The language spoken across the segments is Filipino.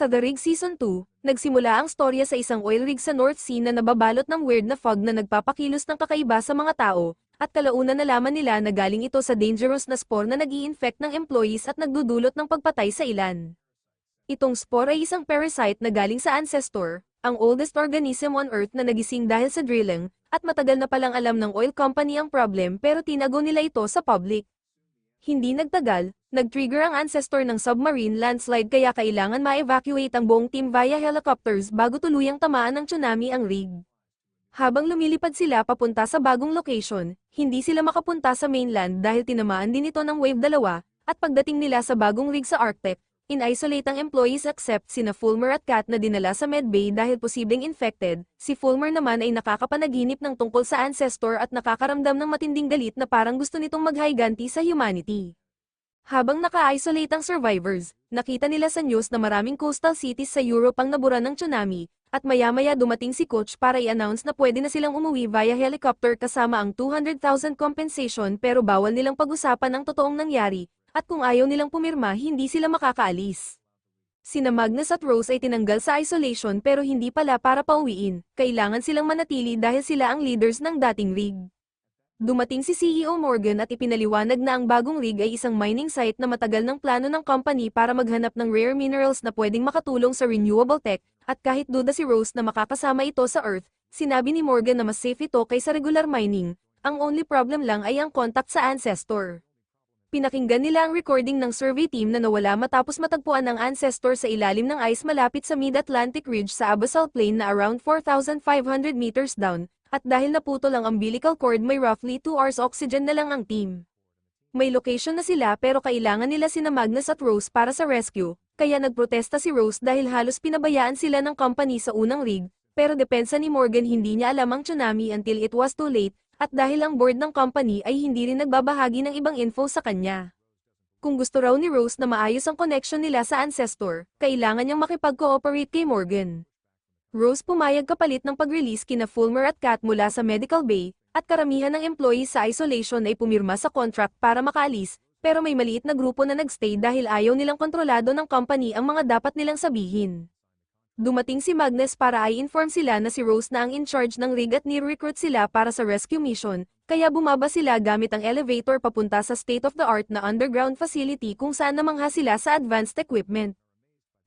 Sa The Rig Season 2, nagsimula ang storya sa isang oil rig sa North Sea na nababalot ng weird na fog na nagpapakilos ng kakaiba sa mga tao, at kalaunan nalaman nila na galing ito sa dangerous na spore na nag infect ng employees at nagdudulot ng pagpatay sa ilan. Itong spore ay isang parasite na galing sa ancestor, ang oldest organism on Earth na nagising dahil sa drilling, at matagal na palang alam ng oil company ang problem pero tinago nila ito sa public. Hindi nagtagal, nag-trigger ang ancestor ng submarine landslide kaya kailangan ma-evacuate ang buong team via helicopters bago tuluyang tamaan ng tsunami ang rig. Habang lumilipad sila papunta sa bagong location, hindi sila makapunta sa mainland dahil tinamaan din ito ng wave dalawa, at pagdating nila sa bagong rig sa Arctic, in-isolate ang employees except sina Fulmer at Kat na dinala sa medbay dahil posibleng infected, si Fulmer naman ay nakakapanaginip ng tungkol sa ancestor at nakakaramdam ng matinding galit na parang gusto nitong maghiganti sa humanity. Habang naka-isolate ang survivors, nakita nila sa news na maraming coastal cities sa Europe ang nabura ng tsunami, at maya-maya dumating si coach para i-announce na pwede na silang umuwi via helicopter kasama ang 200,000 compensation pero bawal nilang pag-usapan ang totoong nangyari, at kung ayaw nilang pumirma hindi sila makakaalis. Sina Magnus at Rose ay tinanggal sa isolation pero hindi pala para pauwiin, kailangan silang manatili dahil sila ang leaders ng dating rig. Dumating si CEO Morgan at ipinaliwanag na ang bagong rig ay isang mining site na matagal ng plano ng company para maghanap ng rare minerals na pwedeng makatulong sa renewable tech, at kahit duda si Rose na makakasama ito sa Earth, sinabi ni Morgan na mas safe ito kaysa regular mining, ang only problem lang ay ang contact sa ancestor. Pinakinggan nila ang recording ng survey team na nawala matapos matagpuan ng ancestor sa ilalim ng ice malapit sa Mid-Atlantic Ridge sa Abyssal Plain na around 4,500 meters down, at dahil naputol ang umbilical cord may roughly 2 hours oxygen na lang ang team. May location na sila pero kailangan nila sina Magnus at Rose para sa rescue, kaya nagprotesta si Rose dahil halos pinabayaan sila ng company sa unang rig, pero depensa ni Morgan hindi niya alam ang tsunami until it was too late, at dahil ang board ng company ay hindi rin nagbabahagi ng ibang info sa kanya. Kung gusto raw ni Rose na maayos ang connection nila sa ancestor, kailangan niyang makipag-cooperate kay Morgan. Rose pumayag kapalit ng pag-release kina Fulmer at Kat mula sa medical bay, at karamihan ng employees sa isolation ay pumirma sa contract para makaalis, pero may maliit na grupo na nagstay dahil ayaw nilang kontrolado ng company ang mga dapat nilang sabihin. Dumating si Magnus para i-inform sila na si Rose na ang in-charge ng rig at ni-recruit sila para sa rescue mission, kaya bumaba sila gamit ang elevator papunta sa state-of-the-art na underground facility kung saan namangha sila sa advanced equipment.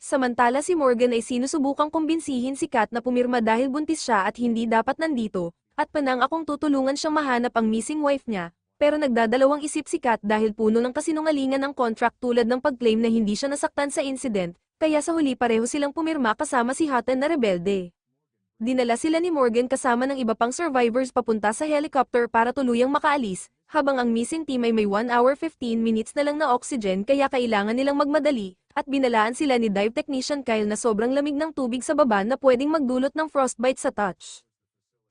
Samantala si Morgan ay sinusubukang kumbinsihin si Kat na pumirma dahil buntis siya at hindi dapat nandito, at panang akong tutulungan siyang mahanap ang missing wife niya, pero nagdadalawang isip si Kat dahil puno ng kasinungalingan ng contract tulad ng pag-claim na hindi siya nasaktan sa incident, kaya sa huli pareho silang pumirma kasama si Hutton na rebelde. Dinala sila ni Morgan kasama ng iba pang survivors papunta sa helicopter para tuluyang makaalis, habang ang missing team ay may 1 hour 15 minutes na lang na oxygen kaya kailangan nilang magmadali, at binalaan sila ni dive technician Kyle na sobrang lamig ng tubig sa baba na pwedeng magdulot ng frostbite sa touch.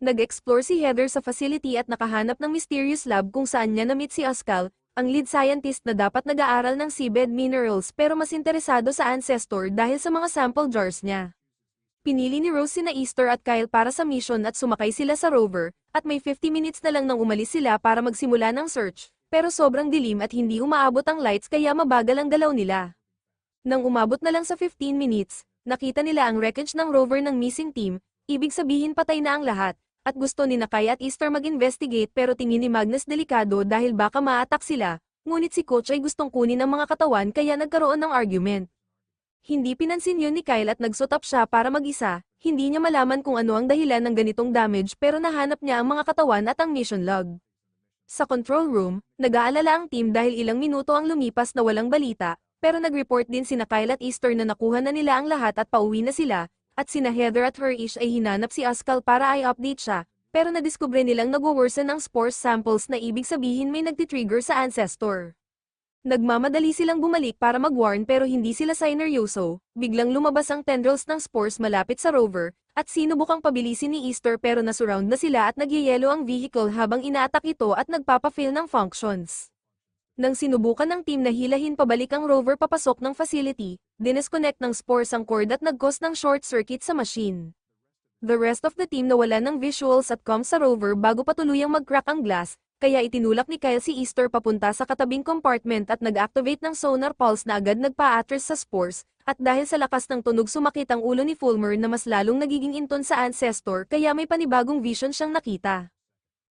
Nag-explore si Heather sa facility at nakahanap ng mysterious lab kung saan niya na-meet si Askal, ang lead scientist na dapat nag-aaral ng seabed minerals pero mas interesado sa ancestor dahil sa mga sample jars niya. Pinili ni Rose na Easter at Kyle para sa mission at sumakay sila sa rover, at may 50 minutes na lang nang umalis sila para magsimula ng search, pero sobrang dilim at hindi umaabot ang lights kaya mabagal ang galaw nila. Nang umabot na lang sa 15 minutes, nakita nila ang wreckage ng rover ng missing team, ibig sabihin patay na ang lahat, at gusto ni Nakay at Easter mag-investigate pero tingin ni Magnus delikado dahil baka ma-attack sila, ngunit si Coach ay gustong kunin ang mga katawan kaya nagkaroon ng argument. Hindi pinansin yun ni Kyle at nagsutap siya para mag-isa, hindi niya malaman kung ano ang dahilan ng ganitong damage pero nahanap niya ang mga katawan at ang mission log. Sa control room, nag-aalala ang team dahil ilang minuto ang lumipas na walang balita, pero nag-report din sina Kyle at Easter na nakuha na nila ang lahat at pauwi na sila, at sina Heather at Herish ay hinanap si Askal para i-update siya, pero nadiskubre nilang nagwo-worsen ang spores samples na ibig sabihin may nagtitrigger sa ancestor. Nagmamadali silang bumalik para mag-warn pero hindi sila sineryoso, biglang lumabas ang tendrils ng spores malapit sa rover, at sinubukang pabilisin ni Easter pero nasurround na sila at nagyayelo ang vehicle habang inaatak ito at nagpapafail ng functions. Nang sinubukan ng team na hilahin pabalik ang rover papasok ng facility, dinisconnect ng spores ang cord at nag-cause ng short circuit sa machine. The rest of the team nawala ng visuals at comms sa rover bago patuluyang mag-crack ang glass, kaya itinulak ni Kyle si Easter papunta sa katabing compartment at nag-activate ng sonar pulse na agad nagpa-atras sa spores, at dahil sa lakas ng tunog sumakit ang ulo ni Fulmer na mas lalong nagiging inton sa ancestor kaya may panibagong vision siyang nakita.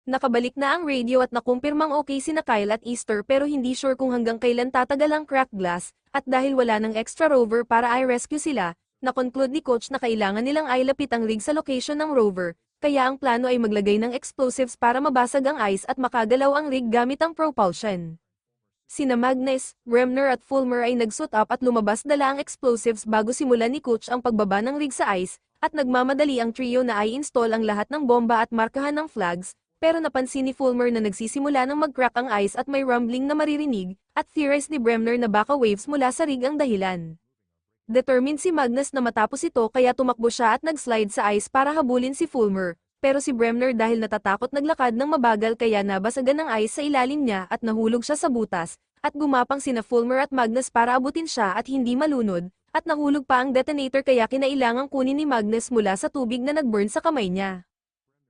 Nakabalik na ang radio at nakumpirmang okay sina Kyle at Easter pero hindi sure kung hanggang kailan tatagal ang cracked glass, at dahil wala ng extra rover para i-rescue sila, na-conclude ni Coach na kailangan nilang ilapit ang rig sa location ng rover, kaya ang plano ay maglagay ng explosives para mabasag ang ice at makagalaw ang rig gamit ang propulsion. Sina Magnus, Bremner at Fulmer ay nagsuit up at lumabas dala ang explosives bago simulan ni Coach ang pagbaba ng rig sa ice, at nagmamadali ang trio na i-install ang lahat ng bomba at markahan ng flags, pero napansin ni Fulmer na nagsisimula ng mag-crack ang ice at may rumbling na maririnig, at theorized ni Bremner na baka waves mula sa rig ang dahilan. Determined si Magnus na matapos ito kaya tumakbo siya at nag-slide sa ice para habulin si Fulmer, pero si Bremner dahil natatakot naglakad ng mabagal kaya nabasagan ng ice sa ilalim niya at nahulog siya sa butas, at gumapang sina Fulmer at Magnus para abutin siya at hindi malunod, at nahulog pa ang detonator kaya kinailangang kunin ni Magnus mula sa tubig na nag-burn sa kamay niya.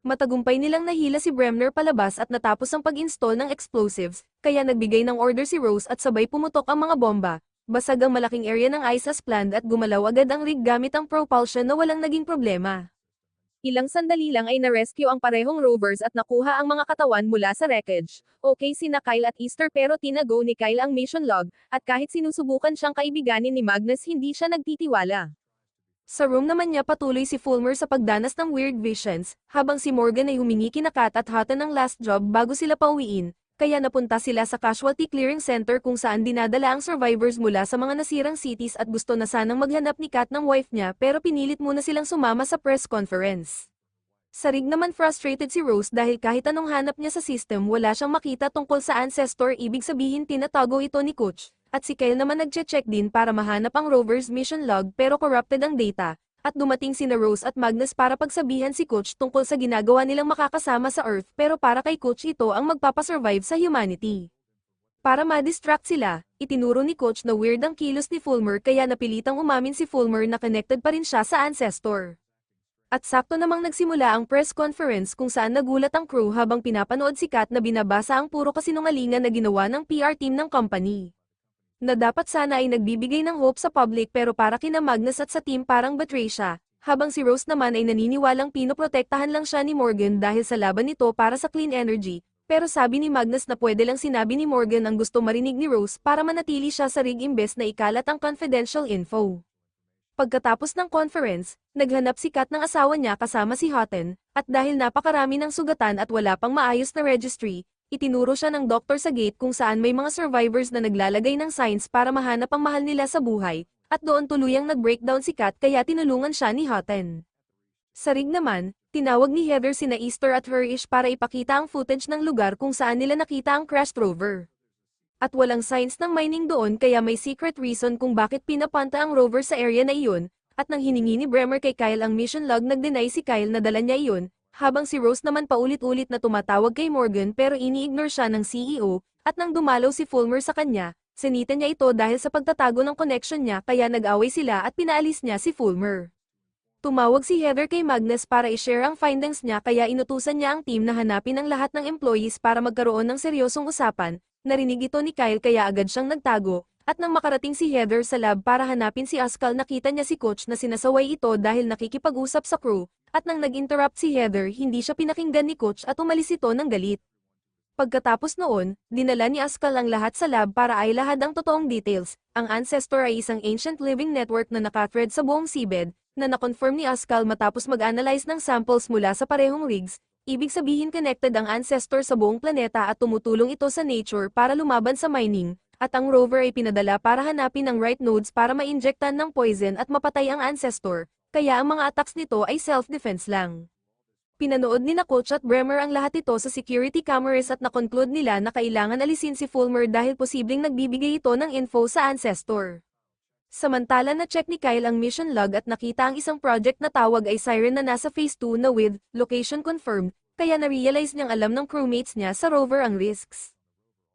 Matagumpay nilang nahila si Bremner palabas at natapos ang pag-install ng explosives, kaya nagbigay ng order si Rose at sabay pumutok ang mga bomba. Basag ang malaking area ng ice as planned at gumalaw agad ang rig gamit ang propulsion na walang naging problema. Ilang sandali lang ay na-rescue ang parehong rovers at nakuha ang mga katawan mula sa wreckage. Okay sina Kyle at Easter pero tinago ni Kyle ang mission log, at kahit sinusubukan siyang kaibiganin ni Magnus hindi siya nagtitiwala. Sa room naman niya patuloy si Fulmer sa pagdanas ng weird visions, habang si Morgan ay humingi kina Kat at Hutton ng last job bago sila pauwiin, kaya napunta sila sa Casualty Clearing Center kung saan dinadala ang survivors mula sa mga nasirang cities at gusto na sanang maghanap ni Kat ng wife niya pero pinilit muna silang sumama sa press conference. Sa rig naman frustrated si Rose dahil kahit anong hanap niya sa system wala siyang makita tungkol sa ancestor ibig sabihin tinatago ito ni Coach, at si Kyle naman nagche-check din para mahanap ang rover's mission log pero corrupted ang data, at dumating sina Rose at Magnus para pagsabihan si Coach tungkol sa ginagawa nilang makakasama sa Earth pero para kay Coach ito ang magpapasurvive sa humanity. Para ma-distract sila, itinuro ni Coach na weird ang kilos ni Fulmer kaya napilitang umamin si Fulmer na connected pa rin siya sa ancestor. At sakto namang nagsimula ang press conference kung saan nagulat ang crew habang pinapanood si Kat na binabasa ang puro kasinungalingan na ginawa ng PR team ng company na dapat sana ay nagbibigay ng hope sa public pero para kina Magnus at sa team parang betray siya, habang si Rose naman ay naniniwalang pinoprotektahan lang siya ni Morgan dahil sa laban nito para sa clean energy, pero sabi ni Magnus na pwede lang sinabi ni Morgan ang gusto marinig ni Rose para manatili siya sa rig imbes na ikalat ang confidential info. Pagkatapos ng conference, naghanap si Kat ng asawa niya kasama si Houghton, at dahil napakarami ng sugatan at wala pang maayos na registry, itinuro siya ng doktor sa gate kung saan may mga survivors na naglalagay ng signs para mahanap ang mahal nila sa buhay, at doon tuluyang nag-breakdown si Kat kaya tinulungan siya ni Houghton. Sa rig naman, tinawag ni Heather sina Easter at Herish para ipakita ang footage ng lugar kung saan nila nakita ang crashed rover. At walang signs ng mining doon kaya may secret reason kung bakit pinapanta ang rover sa area na iyon, at nang hiningi ni Bremer kay Kyle ang mission log nag-deny si Kyle na dala niya iyon, habang si Rose naman paulit-ulit na tumatawag kay Morgan pero ini-ignore siya ng CEO, at nang dumalaw si Fulmer sa kanya, sinita niya ito dahil sa pagtatago ng connection niya kaya nag-away sila at pinaalis niya si Fulmer. Tumawag si Heather kay Magnus para i-share ang findings niya kaya inutusan niya ang team na hanapin ang lahat ng employees para magkaroon ng seryosong usapan, narinig ito ni Kyle kaya agad siyang nagtago, at nang makarating si Heather sa lab para hanapin si Askal nakita niya si coach na sinasaway ito dahil nakikipag-usap sa crew, at nang nag-interrupt si Heather hindi siya pinakinggan ni coach at umalis ito ng galit. Pagkatapos noon, dinala ni Askal ang lahat sa lab para ay lahad ang totoong details. Ang Ancestor ay isang ancient living network na nakathread sa buong seabed, na nakonfirm ni Askal matapos mag-analyze ng samples mula sa parehong rigs, ibig sabihin connected ang Ancestor sa buong planeta at tumutulong ito sa nature para lumaban sa mining, at ang rover ay pinadala para hanapin ang right nodes para ma-injectan ng poison at mapatay ang Ancestor, kaya ang mga attacks nito ay self-defense lang. Pinanood ni na Coach at Bremer ang lahat ito sa security cameras at nakonclude nila na kailangan alisin si Fulmer dahil posibleng nagbibigay ito ng info sa Ancestor. Samantala na check ni Kyle ang mission log at nakita ang isang project na tawag ay Siren na nasa phase 2 na with location confirmed, kaya na-realize niyang alam ng crewmates niya sa rover ang risks.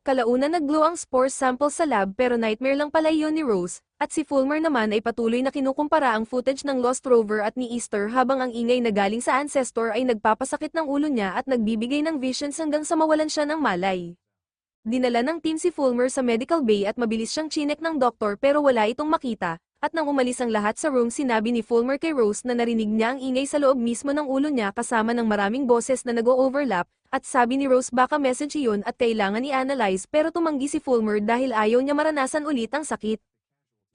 Kalauna nag-glow ang spore sample sa lab pero nightmare lang pala yun ni Rose, at si Fulmer naman ay patuloy na kinukumpara ang footage ng Lost Rover at ni Easter habang ang ingay na galing sa Ancestor ay nagpapasakit ng ulo niya at nagbibigay ng visions hanggang sa mawalan siya ng malay. Dinala ng team si Fulmer sa medical bay at mabilis siyang chinek ng doktor pero wala itong makita, At nang umalis ang lahat sa room sinabi ni Fulmer kay Rose na narinig niya ang ingay sa loob mismo ng ulo niya kasama ng maraming boses na nag-o-overlap, at sabi ni Rose baka message iyon at kailangan i-analyze pero tumanggi si Fulmer dahil ayaw niya maranasan ulit ang sakit.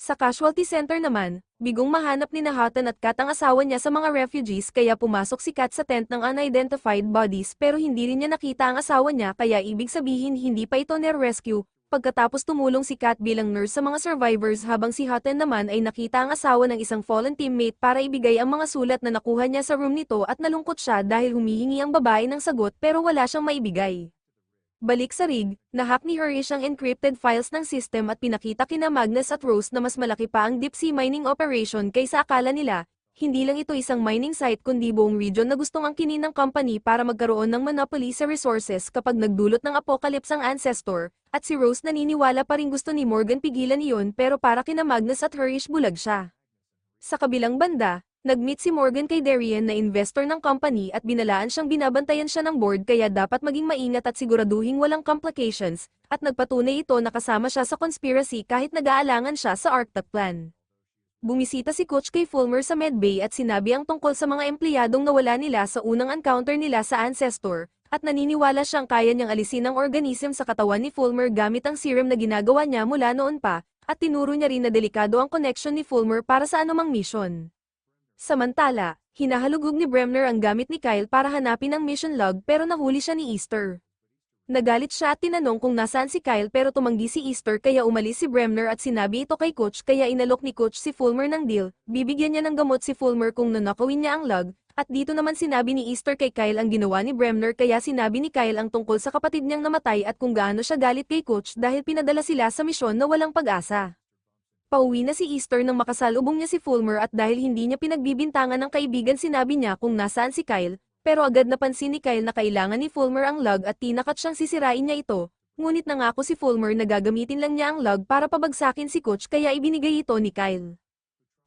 Sa casualty center naman, bigong mahanap ni Nahatan at Kat ang asawa niya sa mga refugees kaya pumasok si Kat sa tent ng unidentified bodies pero hindi rin niya nakita ang asawa niya kaya ibig sabihin hindi pa ito near-rescue. Pagkatapos tumulong si Kat bilang nurse sa mga survivors habang si Hutton naman ay nakita ang asawa ng isang fallen teammate para ibigay ang mga sulat na nakuha niya sa room nito at nalungkot siya dahil humihingi ang babae ng sagot pero wala siyang maibigay. Balik sa rig, nahack ni Harish ang encrypted files ng system at pinakita kina Magnus at Rose na mas malaki pa ang deep sea mining operation kaysa akala nila, hindi lang ito isang mining site kundi buong region na gustong angkinin ng company para magkaroon ng monopoly sa resources kapag nagdulot ng apocalypse ang ancestor, at si Rose naniniwala pa rin gusto ni Morgan pigilan iyon pero para kina Magnus at Harish bulag siya. Sa kabilang banda, nag-meet si Morgan kay Darian na investor ng company at binalaan siyang binabantayan siya ng board kaya dapat maging maingat at siguraduhing walang complications, at nagpatunay ito na kasama siya sa conspiracy kahit nag-aalangan siya sa Arctic Plan. Bumisita si Coach kay Fulmer sa Medbay at sinabi ang tungkol sa mga empleyadong nawala nila sa unang encounter nila sa Ancestor, at naniniwala siyang kaya niyang alisin ang organism sa katawan ni Fulmer gamit ang serum na ginagawa niya mula noon pa, at tinuro niya rin na delikado ang connection ni Fulmer para sa anumang mission. Samantala, hinahalugog ni Bremner ang gamit ni Kyle para hanapin ang mission log pero nahuli siya ni Easter. Nagalit siya at tinanong kung nasaan si Kyle pero tumanggi si Easter kaya umalis si Bremner at sinabi ito kay Coach kaya inalok ni Coach si Fulmer ng deal, bibigyan niya ng gamot si Fulmer kung nanakawin niya ang log, at dito naman sinabi ni Easter kay Kyle ang ginawa ni Bremner kaya sinabi ni Kyle ang tungkol sa kapatid niyang namatay at kung gaano siya galit kay Coach dahil pinadala sila sa misyon na walang pag-asa. Pauwi na si Easter nang makasalubong niya si Fulmer at dahil hindi niya pinagbibintangan ng kaibigan sinabi niya kung nasaan si Kyle, pero agad napansin ni Kyle na kailangan ni Fulmer ang log at tinakat siyang sisirain niya ito, ngunit nangako si Fulmer na gagamitin lang niya ang log para pabagsakin si Coach kaya ibinigay ito ni Kyle.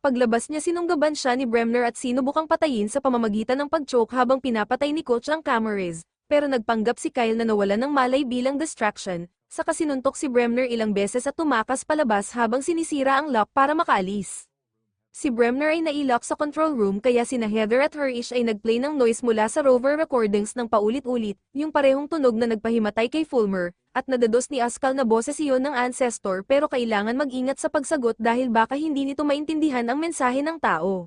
Paglabas niya sinunggaban siya ni Bremner at sinubukang patayin sa pamamagitan ng pag-choke habang pinapatay ni Coach ang cameras, pero nagpanggap si Kyle na nawala ng malay bilang distraction, saka sinuntok si Bremner ilang beses at tumakas palabas habang sinisira ang lock para makaalis. Si Bremner ay nailock sa control room kaya sina Heather at Harish ay nagplay ng noise mula sa rover recordings ng paulit-ulit, yung parehong tunog na nagpahimatay kay Fulmer, at nadados ni Askal na boses iyon ng ancestor pero kailangan mag-ingat sa pagsagot dahil baka hindi nito maintindihan ang mensahe ng tao.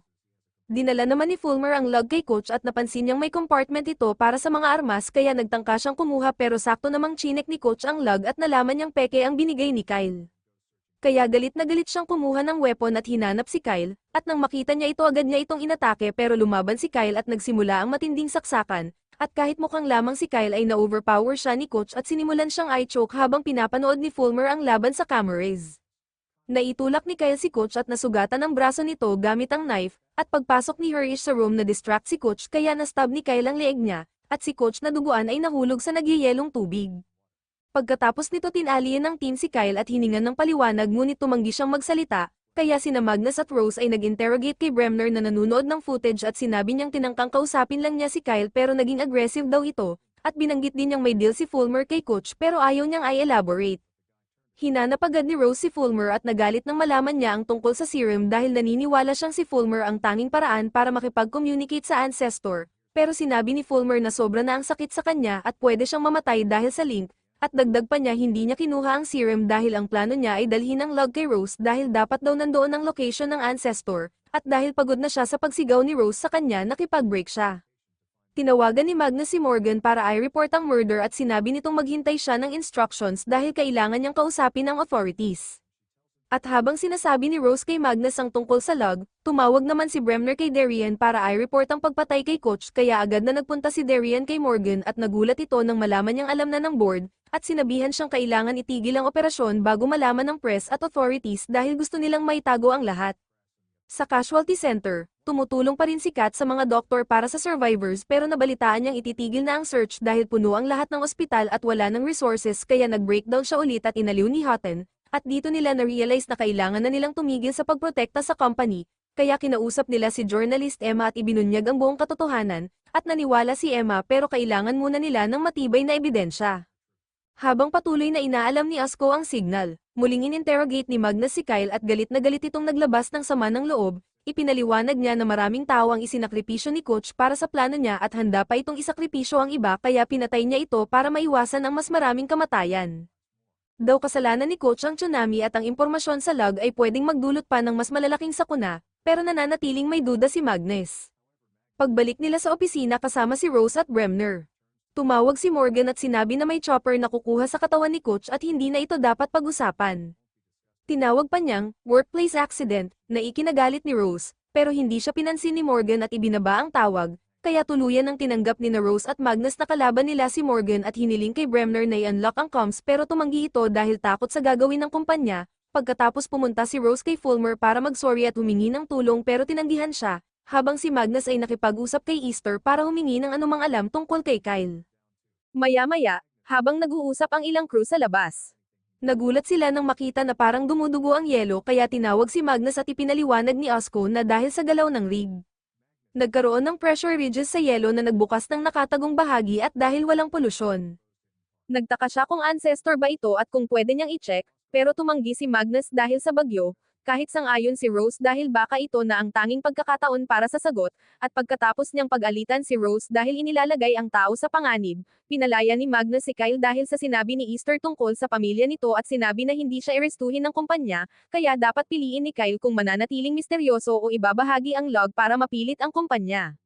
Dinala naman ni Fulmer ang log kay coach at napansin niyang may compartment ito para sa mga armas kaya nagtangka siyang kumuha pero sakto namang chinek ni coach ang log at nalaman niyang peke ang binigay ni Kyle. Kaya galit na galit siyang kumuha ng weapon at hinanap si Kyle, at nang makita niya ito agad niya itong inatake pero lumaban si Kyle at nagsimula ang matinding saksakan, at kahit mukhang lamang si Kyle ay na-overpower siya ni Coach at sinimulan siyang eye choke habang pinapanood ni Fulmer ang laban sa cameras. Naitulak ni Kyle si Coach at nasugatan ang braso nito gamit ang knife, at pagpasok ni Harish sa room na distract si Coach kaya na-stab ni Kyle ang leeg niya, at si Coach na duguan ay nahulog sa nagyayelong tubig. Pagkatapos nito tinalian ng team si Kyle at hiningan ng paliwanag ngunit tumanggi siyang magsalita, kaya sina Magnus at Rose ay nag-interrogate kay Bremner na nanunood ng footage at sinabi niyang tinangkang kausapin lang niya si Kyle pero naging aggressive daw ito, at binanggit din niyang may deal si Fulmer kay coach pero ayaw niyang i-elaborate. Hinanap agad ni Rose si Fulmer at nagalit nang malaman niya ang tungkol sa serum dahil naniniwala siyang si Fulmer ang tanging paraan para makipag-communicate sa ancestor, pero sinabi ni Fulmer na sobra na ang sakit sa kanya at pwede siyang mamatay dahil sa link, at dagdag pa niya hindi niya kinuha ang serum dahil ang plano niya ay dalhin ang log kay Rose dahil dapat daw nandoon ang location ng ancestor, at dahil pagod na siya sa pagsigaw ni Rose sa kanya nakipag-break siya. Tinawagan ni Magnus si Morgan para i-report ang murder at sinabi nitong maghintay siya ng instructions dahil kailangan niyang kausapin ang authorities. At habang sinasabi ni Rose kay Magnus ang tungkol sa log, tumawag naman si Bremner kay Darian para i-report ang pagpatay kay Coach kaya agad na nagpunta si Darian kay Morgan at nagulat ito nang malaman niyang alam na ng board, at sinabihan siyang kailangan itigil ang operasyon bago malaman ng press at authorities dahil gusto nilang maitago ang lahat. Sa casualty center, tumutulong pa rin si Kat sa mga doktor para sa survivors pero nabalitaan niyang ititigil na ang search dahil puno ang lahat ng ospital at wala ng resources kaya nag-breakdown siya ulit at inaliw ni Houghton, at dito nila na-realize na kailangan na nilang tumigil sa pagprotekta sa company, kaya kinausap nila si journalist Emma at ibinunyag ang buong katotohanan, at naniwala si Emma pero kailangan muna nila ng matibay na ebidensya. Habang patuloy na inaalam ni Asko ang signal, muling ininterrogate ni Magnus si Kyle at galit na galit itong naglabas ng sama ng loob, ipinaliwanag niya na maraming tao ang isinakripisyo ni Coach para sa plano niya at handa pa itong isakripisyo ang iba kaya pinatay niya ito para maiwasan ang mas maraming kamatayan. Daw kasalanan ni Coach ang tsunami at ang impormasyon sa log ay pwedeng magdulot pa ng mas malalaking sakuna, pero nananatiling may duda si Magnus. Pagbalik nila sa opisina kasama si Rose at Bremner. Tumawag si Morgan at sinabi na may chopper na kukuha sa katawan ni Coach at hindi na ito dapat pag-usapan. Tinawag pa niyang, workplace accident, na ikinagalit ni Rose, pero hindi siya pinansin ni Morgan at ibinaba ang tawag, kaya tuluyan ang tinanggap ni na Rose at Magnus na kalaban nila si Morgan at hiniling kay Bremner na i-unlock ang comms pero tumanggi ito dahil takot sa gagawin ng kumpanya, pagkatapos pumunta si Rose kay Fulmer para mag-sorry at humingi ng tulong pero tinanggihan siya, habang si Magnus ay nakipag-usap kay Easter para humingi ng anumang alam tungkol kay Kyle. Maya-maya, habang nag-uusap ang ilang crew sa labas. Nagulat sila nang makita na parang dumudugo ang yelo kaya tinawag si Magnus at ipinaliwanag ni Osco na dahil sa galaw ng rig. Nagkaroon ng pressure ridges sa yelo na nagbukas ng nakatagong bahagi at dahil walang polusyon. Nagtaka siya kung ancestor ba ito at kung pwede niyang i-check, pero tumanggi si Magnus dahil sa bagyo, kahit sang-ayon si Rose dahil baka ito na ang tanging pagkakataon para sa sagot, at pagkatapos niyang pag-alitan si Rose dahil inilalagay ang tao sa panganib, pinalaya ni Magnus si Kyle dahil sa sinabi ni Easter tungkol sa pamilya nito at sinabi na hindi siya irestuhin ng kumpanya, kaya dapat piliin ni Kyle kung mananatiling misteryoso o ibabahagi ang log para mapilit ang kumpanya.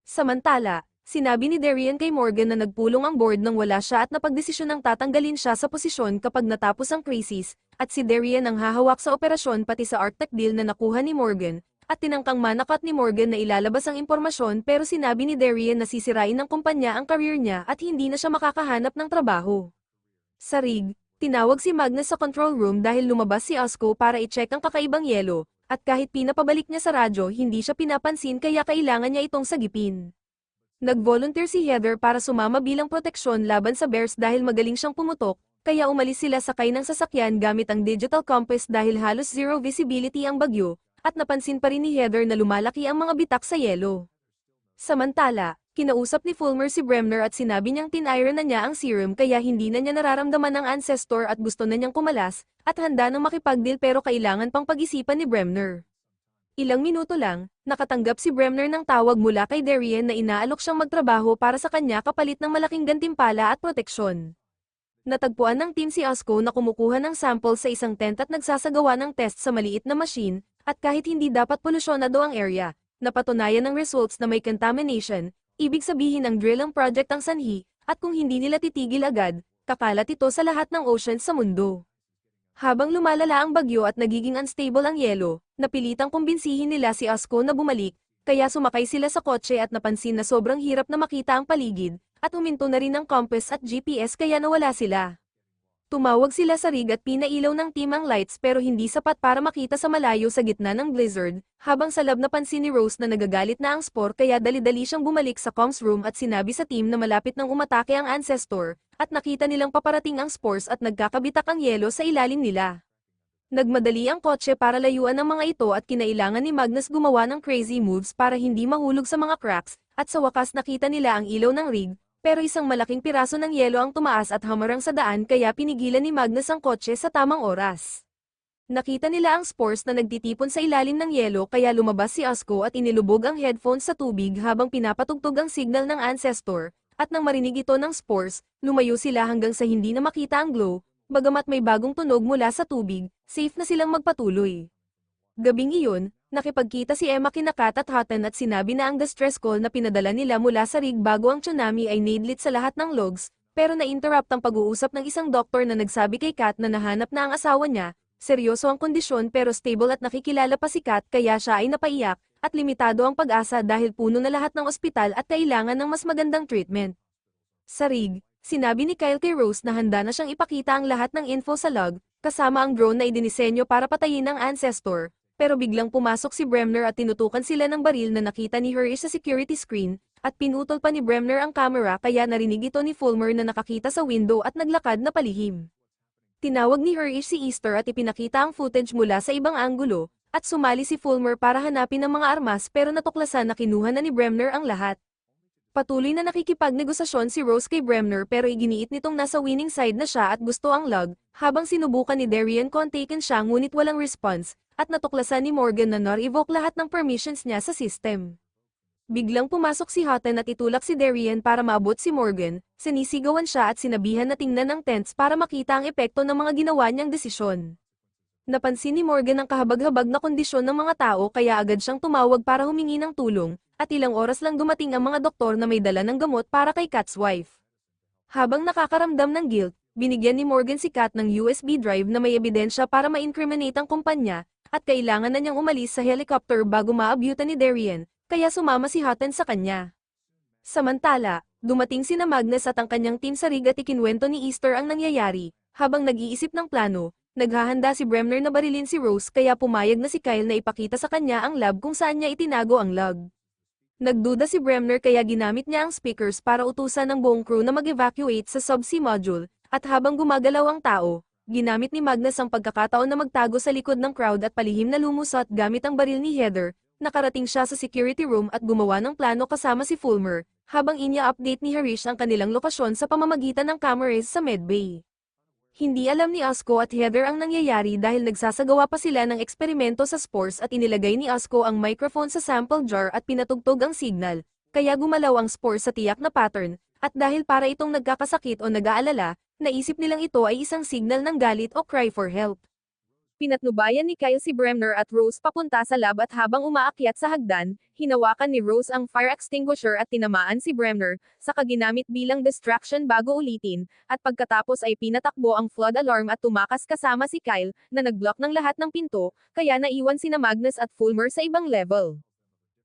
Samantala, sinabi ni Darian kay Morgan na nagpulong ang board nang wala siya at napagdesisyon ng tatanggalin siya sa posisyon kapag natapos ang crisis, at si Darian ang hahawak sa operasyon pati sa Arctic deal na nakuha ni Morgan, at tinangkang manakat ni Morgan na ilalabas ang impormasyon pero sinabi ni Darian na sisirain ng kumpanya ang career niya at hindi na siya makakahanap ng trabaho. Sa rig, tinawag si Magnus sa control room dahil lumabas si Osco para i-check ang kakaibang yelo, at kahit pinapabalik niya sa radyo hindi siya pinapansin kaya kailangan niya itong sagipin. Nag-volunteer si Heather para sumama bilang proteksyon laban sa bears dahil magaling siyang pumutok, kaya umalis sila sakay ng sasakyan gamit ang digital compass dahil halos zero visibility ang bagyo, at napansin pa rin ni Heather na lumalaki ang mga bitak sa yelo. Samantala, kinausap ni Fulmer si Bremner at sinabi niyang tinayra na niya ang serum kaya hindi na niya nararamdaman ang ancestor at gusto na niyang kumalas, at handa nang makipagdeal pero kailangan pang pag-isipan ni Bremner. Ilang minuto lang, nakatanggap si Bremner ng tawag mula kay Darian na inaalok siyang magtrabaho para sa kanya kapalit ng malaking gantimpala at proteksyon. Natagpuan ng team si Osco na kumukuha ng sample sa isang tent at nagsasagawa ng test sa maliit na machine, at kahit hindi dapat polusyonado ang area, napatunayan ng results na may contamination, ibig sabihin ang drill ang project ang sanhi, at kung hindi nila titigil agad, kakalat ito sa lahat ng oceans sa mundo. Habang lumalala ang bagyo at nagiging unstable ang yelo, napilitang kumbinsihin nila si Osco na bumalik, kaya sumakay sila sa kotse at napansin na sobrang hirap na makita ang paligid, at huminto na rin ang compass at GPS kaya nawala sila. Tumawag sila sa rig at pinailaw ng team ang lights pero hindi sapat para makita sa malayo sa gitna ng blizzard, habang sa lab napansin ni Rose na nagagalit na ang spore kaya dali-dali siyang bumalik sa comms room at sinabi sa team na malapit nang umatake ang ancestor, at nakita nilang paparating ang spores at nagkakabitak ang yelo sa ilalim nila. Nagmadali ang kotse para layuan ang mga ito at kinailangan ni Magnus gumawa ng crazy moves para hindi mahulog sa mga cracks, at sa wakas nakita nila ang ilaw ng rig, pero isang malaking piraso ng yelo ang tumaas at hamarang sa daan kaya pinigilan ni Magnus ang kotse sa tamang oras. Nakita nila ang spores na nagtitipon sa ilalim ng yelo kaya lumabas si Osco at inilubog ang headphones sa tubig habang pinapatugtog ang signal ng ancestor, at nang marinig ito ng spores, lumayo sila hanggang sa hindi na makita ang glow, bagamat may bagong tunog mula sa tubig, safe na silang magpatuloy. Gabing iyon, nakipagkita si Emma kina at Hutton at sinabi na ang distress call na pinadala nila mula sa rig bago ang tsunami ay naidlit sa lahat ng logs, pero na-interrupt ang pag-uusap ng isang doktor na nagsabi kay Kat na nahanap na ang asawa niya, seryoso ang kondisyon pero stable at nakikilala pa si Kat kaya siya ay napaiyak, at limitado ang pag-asa dahil puno na lahat ng ospital at kailangan ng mas magandang treatment. Sa rig, sinabi ni Kyle kay Rose na handa na siyang ipakita ang lahat ng info sa log, kasama ang drone na idinisenyo para patayin ang ancestor, pero biglang pumasok si Bremner at tinutukan sila ng baril na nakita ni Hurish sa security screen, at pinutol pa ni Bremner ang camera kaya narinig ito ni Fulmer na nakakita sa window at naglakad na palihim. Tinawag ni Hurish si Easter at ipinakita ang footage mula sa ibang anggulo, at sumali si Fulmer para hanapin ang mga armas pero natuklasan na kinuha na ni Bremner ang lahat. Patuloy na nakikipagnegosasyon si Rose kay Bremner pero iginiit nitong nasa winning side na siya at gusto ang log, habang sinubukan ni Darian kontaken siya ngunit walang response, at natuklasan ni Morgan na nor-evoke lahat ng permissions niya sa system. Biglang pumasok si Houghton at itulak si Darian para maabot si Morgan, sinisigawan siya at sinabihan na tingnan ang tents para makita ang epekto ng mga ginawa niyang desisyon. Napansin ni Morgan ang kahabag-habag na kondisyon ng mga tao kaya agad siyang tumawag para humingi ng tulong, at ilang oras lang dumating ang mga doktor na may dala ng gamot para kay Kat's wife. Habang nakakaramdam ng guilt, binigyan ni Morgan si Kat ng USB drive na may ebidensya para ma-incriminate ang kumpanya, at kailangan na niyang umalis sa helicopter bago maabyutan ni Darian, kaya sumama si Houghton sa kanya. Samantala, dumating sina Magnus at ang kanyang team sa rig at ikinwento ni Easter ang nangyayari, habang nag-iisip ng plano, naghahanda si Bremner na barilin si Rose kaya pumayag na si Kyle na ipakita sa kanya ang lab kung saan niya itinago ang log. Nagduda si Bremner kaya ginamit niya ang speakers para utusan ng buong crew na mag-evacuate sa subsea module, at habang gumagalaw ang tao, ginamit ni Magnus ang pagkakataon na magtago sa likod ng crowd at palihim na lumusot gamit ang baril ni Heather, nakarating siya sa security room at gumawa ng plano kasama si Fulmer, habang inya-update ni Harish ang kanilang lokasyon sa pamamagitan ng cameras sa medbay. Hindi alam ni Asko at Heather ang nangyayari dahil nagsasagawa pa sila ng eksperimento sa spores at inilagay ni Asko ang microphone sa sample jar at pinatugtog ang signal, kaya gumalaw ang spores sa tiyak na pattern, at dahil para itong nagkakasakit o nag-aalala, naisip nilang ito ay isang signal ng galit o cry for help. Pinatnubayan ni Kyle si Bremner at Rose papunta sa lab at habang umaakyat sa hagdan, hinawakan ni Rose ang fire extinguisher at tinamaan si Bremner, saka ginamit bilang distraction bago ulitin, at pagkatapos ay pinatakbo ang flood alarm at tumakas kasama si Kyle, na nagblock ng lahat ng pinto, kaya naiwan sina Magnus at Fulmer sa ibang level.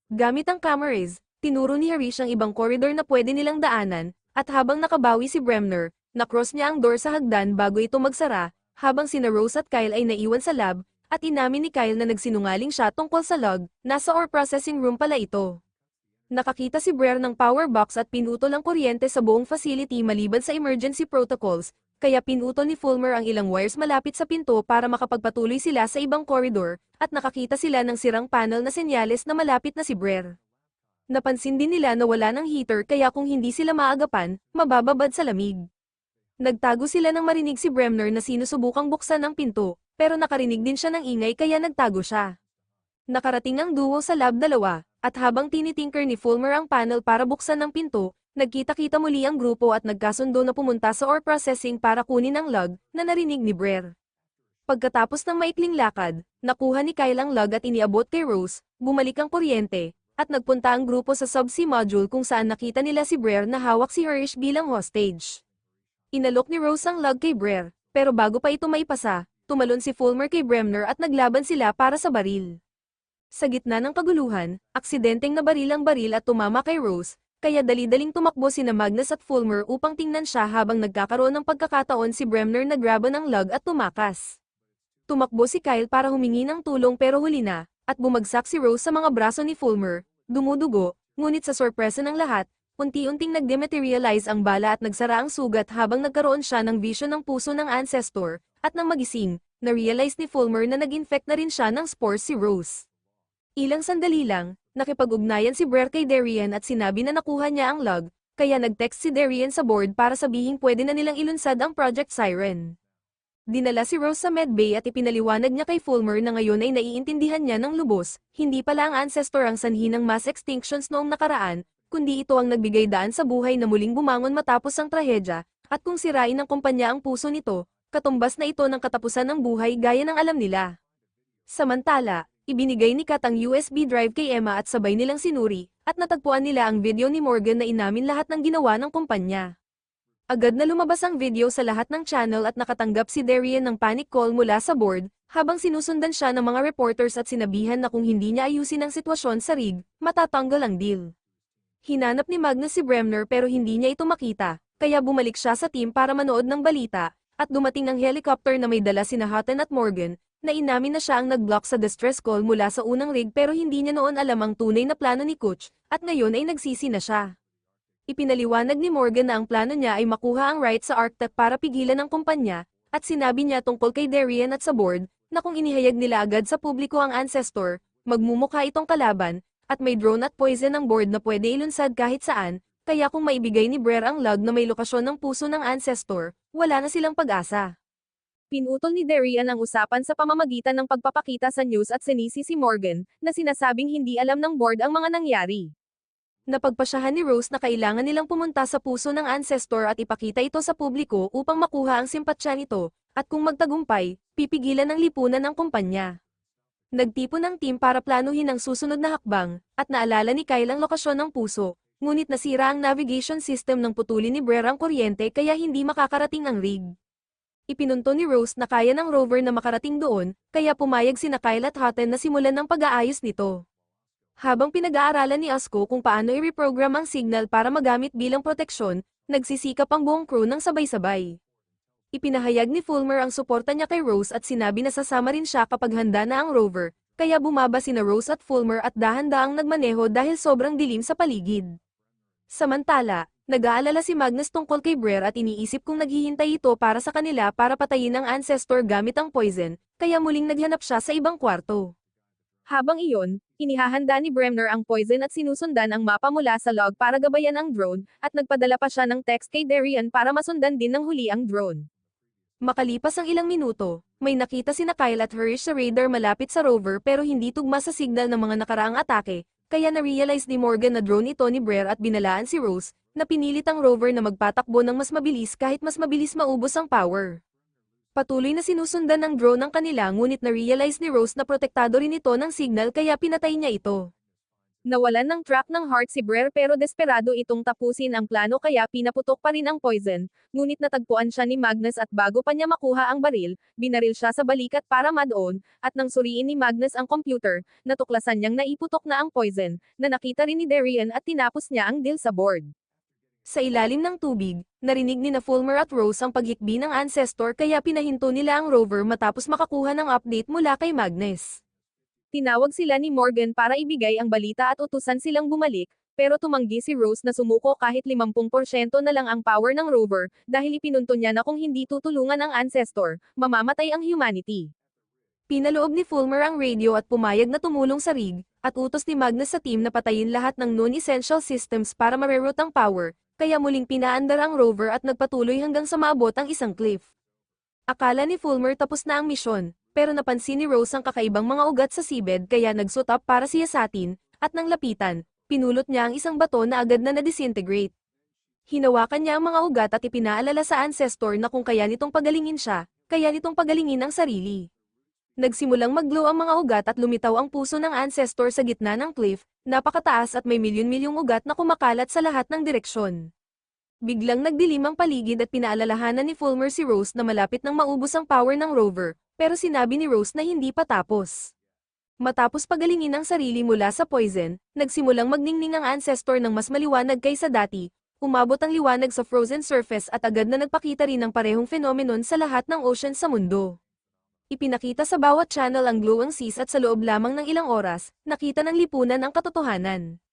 Gamit ang cameras, tinuro ni Harish ang ibang koridor na pwede nilang daanan, at habang nakabawi si Bremner, nakross niya ang door sa hagdan bago ito magsara, habang sina Rose at Kyle ay naiwan sa lab, at inamin ni Kyle na nagsinungaling siya tungkol sa log, nasa ore processing room pala ito. Nakakita si Brer ng power box at pinutol ang kuryente sa buong facility maliban sa emergency protocols, kaya pinutol ni Fulmer ang ilang wires malapit sa pinto para makapagpatuloy sila sa ibang corridor, at nakakita sila ng sirang panel na senyales na malapit na si Brer. Napansin din nila na wala ng heater kaya kung hindi sila maagapan, mabababad sa lamig. Nagtago sila nang marinig si Bremner na sinusubukang buksan ang pinto, pero nakarinig din siya ng ingay kaya nagtago siya. Nakarating ang duo sa lab dalawa, at habang tinitinker ni Fulmer ang panel para buksan ang pinto, nagkita-kita muli ang grupo at nagkasundo na pumunta sa ore processing para kunin ang log na narinig ni Brer. Pagkatapos ng maikling lakad, nakuha ni Kyle ang log at iniabot kay Rose, bumalik ang kuryente, at nagpunta ang grupo sa subsea module kung saan nakita nila si Brer na hawak si Harish bilang hostage. Inalok ni Rose ang log kay Brer, pero bago pa ito maipasa, tumalon si Fulmer kay Bremner at naglaban sila para sa baril. Sa gitna ng kaguluhan, aksidenteng nabaril ang baril at tumama kay Rose, kaya dali-daling tumakbo sina Magnus at Fulmer upang tingnan siya habang nagkakaroon ng pagkakataon si Bremner na graban ang log at tumakas. Tumakbo si Kyle para humingi ng tulong pero huli na, at bumagsak si Rose sa mga braso ni Fulmer, dumudugo, ngunit sa sorpresa ng lahat, unti-unting nagdematerialize ang bala at nagsara ang sugat habang nagkaroon siya ng vision ng puso ng ancestor, at nang magising, na-realize ni Fulmer na nag-infect na rin siya ng spores si Rose. Ilang sandali lang, nakipag-ugnayan si Brer kay Darian at sinabi na nakuha niya ang log, kaya nag-text si Darian sa board para sabihing pwede na nilang ilunsad ang Project Siren. Dinala si Rose sa medbay at ipinaliwanag niya kay Fulmer na ngayon ay naiintindihan niya ng lubos, hindi pala ang ancestor ang sanhi ng mass extinctions noong nakaraan, kundi ito ang nagbigay daan sa buhay na muling bumangon matapos ang trahedya, at kung sirain ng kumpanya ang puso nito, katumbas na ito ng katapusan ng buhay gaya ng alam nila. Samantala, ibinigay ni Kat ang USB drive kay Emma at sabay nilang sinuri, at natagpuan nila ang video ni Morgan na inamin lahat ng ginawa ng kumpanya. Agad na lumabas ang video sa lahat ng channel at nakatanggap si Darian ng panic call mula sa board, habang sinusundan siya ng mga reporters at sinabihan na kung hindi niya ayusin ang sitwasyon sa rig, matatanggal ang deal. Hinanap ni Magnus si Bremner pero hindi niya ito makita, kaya bumalik siya sa team para manood ng balita, at dumating ang helicopter na may dala sina Houghton at Morgan, na inamin na siya ang nag-block sa distress call mula sa unang rig pero hindi niya noon alam ang tunay na plano ni Coach, at ngayon ay nagsisi na siya. Ipinaliwanag ni Morgan na ang plano niya ay makuha ang right sa Arctep para pigilan ang kumpanya, at sinabi niya tungkol kay Darian at sa board, na kung inihayag nila agad sa publiko ang ancestor, magmumukha itong kalaban, at may drone at poison ang board na pwede ilunsad kahit saan, kaya kung maibigay ni Brer ang log na may lokasyon ng puso ng ancestor, wala na silang pag-asa. Pinutol ni Darian ang usapan sa pamamagitan ng pagpapakita sa news at sinisi si Morgan, na sinasabing hindi alam ng board ang mga nangyari. Napagpasyahan ni Rose na kailangan nilang pumunta sa puso ng ancestor at ipakita ito sa publiko upang makuha ang simpatsya nito, at kung magtagumpay, pipigilan ng lipunan ng kumpanya. Nagtipon ng team para planuhin ang susunod na hakbang, at naalala ni Kyle ang lokasyon ng puso, ngunit nasira ang navigation system ng putulin ni Brer ang kuryente kaya hindi makakarating ang rig. Ipinunto ni Rose na kaya ng rover na makarating doon, kaya pumayag sina Kyle at Houghton na simulan ng pag-aayos nito. Habang pinag-aaralan ni Asko kung paano i-reprogram ang signal para magamit bilang proteksyon, nagsisikap ang buong crew ng sabay-sabay. Ipinahayag ni Fulmer ang suporta niya kay Rose at sinabi na sasama rin siya kapag handa na ang rover, kaya bumaba sina Rose at Fulmer at dahan-daang nagmaneho dahil sobrang dilim sa paligid. Samantala, nag-aalala si Magnus tungkol kay Brer at iniisip kung naghihintay ito para sa kanila para patayin ang ancestor gamit ang poison, kaya muling naghanap siya sa ibang kwarto. Habang iyon, inihahanda ni Bremner ang poison at sinusundan ang mapa mula sa log para gabayan ang drone, at nagpadala pa siya ng text kay Darian para masundan din ng huli ang drone. Makalipas ang ilang minuto, may nakita si Kyle at Harish sa radar malapit sa rover pero hindi tugma sa signal ng mga nakaraang atake, kaya na-realize ni Morgan na drone ito ni Brer at binalaan si Rose, na pinilit ang rover na magpatakbo ng mas mabilis kahit mas mabilis maubos ang power. Patuloy na sinusundan ng drone ang kanila ngunit na-realize ni Rose na protektado rin ito ng signal kaya pinatay niya ito. Nawalan ng track ng heart si Brer pero desperado itong tapusin ang plano kaya pinaputok pa rin ang poison, ngunit natagpuan siya ni Magnus at bago pa niya makuha ang baril, binaril siya sa balikat para mad-on, at nang suriin ni Magnus ang computer, natuklasan niyang naiputok na ang poison, na nakita rin ni Darian at tinapos niya ang deal sa board. Sa ilalim ng tubig, narinig ni na Fulmer at Rose ang paghikbi ng ancestor kaya pinahinto nila ang rover matapos makakuha ng update mula kay Magnus. Tinawag sila ni Morgan para ibigay ang balita at utusan silang bumalik, pero tumanggi si Rose na sumuko kahit 50% na lang ang power ng rover, dahil ipinunto niya na kung hindi tutulungan ang ancestor, mamamatay ang humanity. Pinaloob ni Fulmer ang radio at pumayag na tumulong sa rig, at utos ni Magnus sa team na patayin lahat ng non-essential systems para mareroute ang power, kaya muling pinaandar ang rover at nagpatuloy hanggang sa maabot ang isang cliff. Akala ni Fulmer tapos na ang misyon, pero napansin ni Rose ang kakaibang mga ugat sa seabed kaya nagsutap para siyasatin, at nang lapitan, pinulot niya ang isang bato na agad na na-disintegrate. Hinawakan niya ang mga ugat at ipinaalala sa ancestor na kung kaya nitong pagalingin siya, kaya nitong pagalingin ang sarili. Nagsimulang maglow ang mga ugat at lumitaw ang puso ng ancestor sa gitna ng cliff, napakataas at may milyon-milyong ugat na kumakalat sa lahat ng direksyon. Biglang nagdilim ang paligid at pinaalalahanan ni Fulmer si Rose na malapit nang maubos ang power ng rover, pero sinabi ni Rose na hindi pa tapos. Matapos pagalingin ang sarili mula sa poison, nagsimulang magningning ang ancestor ng mas maliwanag kaysa dati, umabot ang liwanag sa frozen surface at agad na nagpakita rin ng parehong phenomenon sa lahat ng ocean sa mundo. Ipinakita sa bawat channel ang glowing seas at sa loob lamang ng ilang oras, nakita ng lipunan ang katotohanan.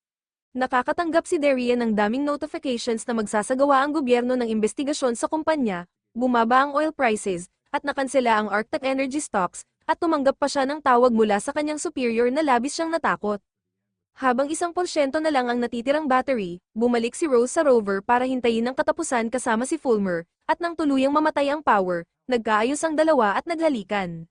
Nakakatanggap si Darian ng daming notifications na magsasagawa ang gobyerno ng investigasyon sa kumpanya, bumaba ang oil prices, at nakansela ang Arctic energy stocks, at tumanggap pa siya ng tawag mula sa kanyang superior na labis siyang natakot. Habang isang porsyento na lang ang natitirang battery, bumalik si Rose sa rover para hintayin ang katapusan kasama si Fulmer, at nang tuluyang mamatay ang power, nagkaayos ang dalawa at naghalikan.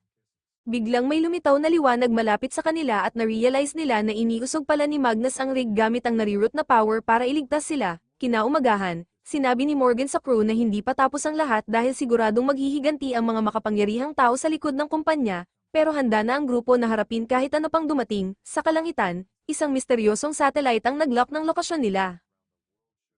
Biglang may lumitaw na liwanag malapit sa kanila at na-realize nila na iniusog pala ni Magnus ang rig gamit ang narirot na power para iligtas sila. Kinaumagahan, sinabi ni Morgan sa crew na hindi pa tapos ang lahat dahil siguradong maghihiganti ang mga makapangyarihang tao sa likod ng kumpanya, pero handa na ang grupo na harapin kahit ano pang dumating. Sa kalangitan, isang misteryosong satellite ang naglock ng lokasyon nila.